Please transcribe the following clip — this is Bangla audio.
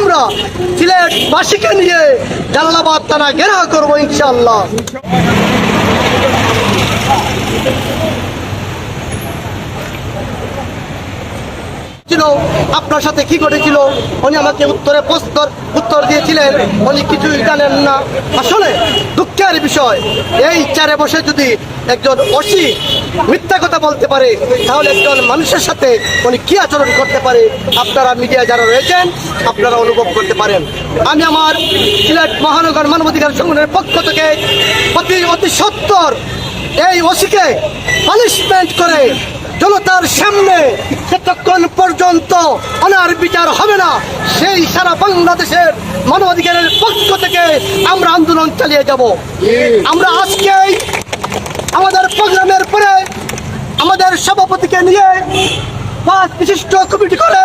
আমরা সিলেটবাসীকে নিয়ে জালালাবাদ থানা ঘেরাও করব ইনশাল্লাহ আপনার সাথে কি ঘটেছিল? উনি আমাকে উত্তরে প্রশ্ন উত্তর দিয়েছিলেন। উনি কিছুই জানেন না। আসলে দুঃখের বিষয়। এই চারে বসে যদি একজন অসি মিথ্যা কথা বলতে পারে, তাহলে একজন মানুষের সাথে উনি কি আচরণ করতে পারে, আপনারা মিডিয়া যারা রয়েছেন, আপনারা অনুভব করতে পারেন। আমি আমার সিলেট মহানগর মানবাধিকার সংগঠনের পক্ষ থেকে অতি অতি সত্তর এই ওসিকে পানিশমেন্ট করে জনতার সামনে পর্যন্ত অনার বিচার হবে না। সেই সারা বাংলাদেশের মানবাধিকারের পক্ষ থেকে আমরা আন্দোলন চালিয়ে যাব। আমরা আজকেই আমাদের প্রোগ্রামের পরে আমাদের সভাপতিকে নিয়ে পাঁচ বিশিষ্ট কমিটি করে